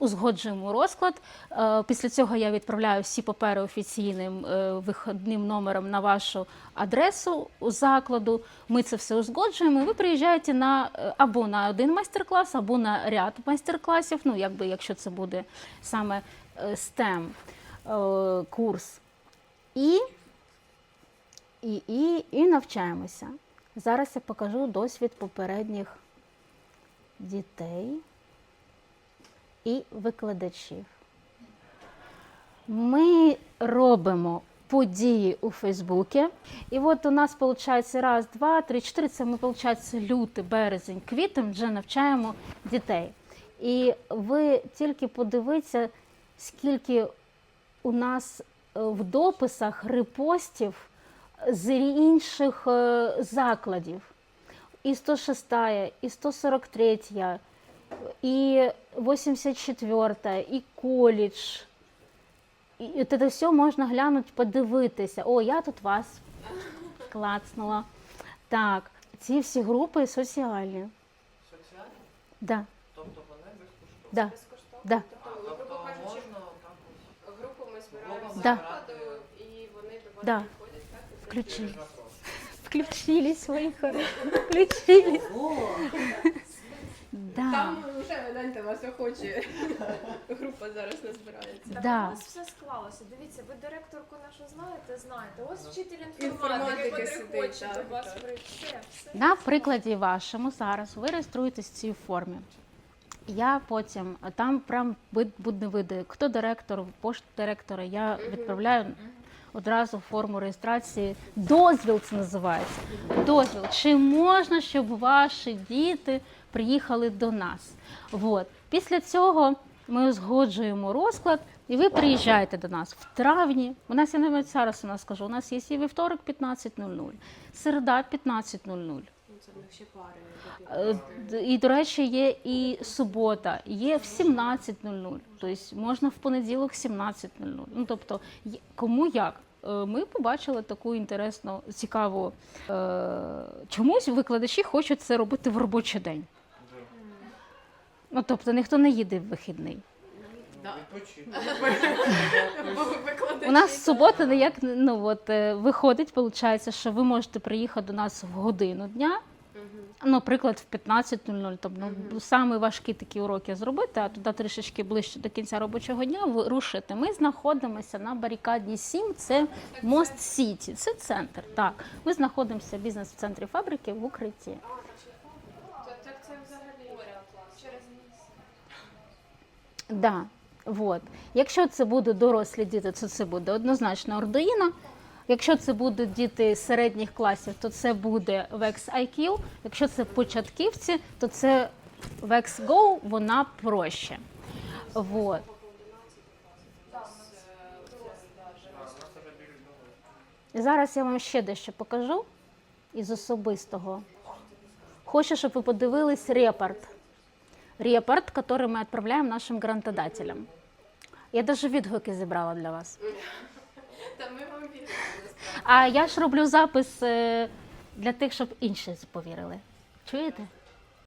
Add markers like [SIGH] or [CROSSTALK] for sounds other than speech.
Узгоджуємо розклад. Е, Після цього я відправляю всі папери офіційним е, виходним номером на вашу адресу закладу. Ми це все узгоджуємо. і Ви приїжджаєте на е, або на один майстер-клас, або на ряд майстер-класів. Ну, якби якщо це буде саме STEM курс. І, і, і, і навчаємося. Зараз я покажу досвід попередніх дітей і викладачів. Ми робимо події у Фейсбуці. І от у нас виходить раз, два, три, чотири. Це ми виходить лютий, березень, квітень вже навчаємо дітей. І ви тільки подивіться, скільки у нас е, в дописах репостів з інших е, закладів. І 106, і 143, і 84, і коледж. І от це все можна глянути, подивитися. О, я тут вас клацнула. Так, ці всі групи соціальні. Соціальні? Да, Тобто вони безкоштовні? да, Безкоштовно. да. Тобто, Тобто грубо кажучи, можна так групу ми збираємо Да. закладу, і вони до вас Да. приходять, так? Включили свої хороші. Включили. Да. Там вже гляньте, вас охоче [LAUGHS] група зараз не збирається. Так Да. у нас все склалося. Дивіться, ви директорку нашу знаєте, знаєте. Ось вчитель Інформатики інформатики, сидить, так, до вас так. прийти. Все, все. На прикладі вашому зараз ви реєструєтесь в цій формі. Я потім там прям вид- буде види, хто директор, пошт директора. Я відправляю одразу форму реєстрації. Дозвіл це називається. Дозвіл. Чи можна, щоб ваші діти приїхали до нас? От. Після цього ми узгоджуємо розклад, і ви приїжджаєте до нас в травні. У нас я навіть зараз у нас скажу, у нас є і вівторок 15.00, середа 15.00. Ну, Це в них ще пари. Е, І, до речі, є і субота, є в 17.00, тобто можна в понеділок 17.00. Ну, тобто, є- кому як. Е, Ми побачили таку інтересну, цікаву. Е, чомусь викладачі хочуть це робити в робочий день. Ну, тобто, ніхто не їде в вихідний. У нас субота ніяк не- ну, от, е, виходить, виходить, що ви можете приїхати до нас в годину дня, наприклад, в 15.00. Тобто, ну, саме важкі такі уроки зробити, а туди трішечки ближче до кінця робочого дня ви рушите. Ми знаходимося на барикаді 7, це Мост Сіті, це центр. Так, ми знаходимося бізнес в бізнес-центрі фабрики в укритті. Так, це взагалі через. Да, вот. Якщо це будуть дорослі діти, то це буде однозначно Arduino. Якщо це будуть діти середніх класів, то це буде Vex IQ. Якщо це початківці, то це Vex Go, вона проще. Вот. І зараз я вам ще дещо покажу із особистого. Хочу, щоб ви подивились репорт. Репорт, який ми відправляємо нашим грантодателям. Я навіть відгуки зібрала для вас. Та ми вам віримо. А я ж роблю запис е, для тих, щоб інші повірили. Чуєте?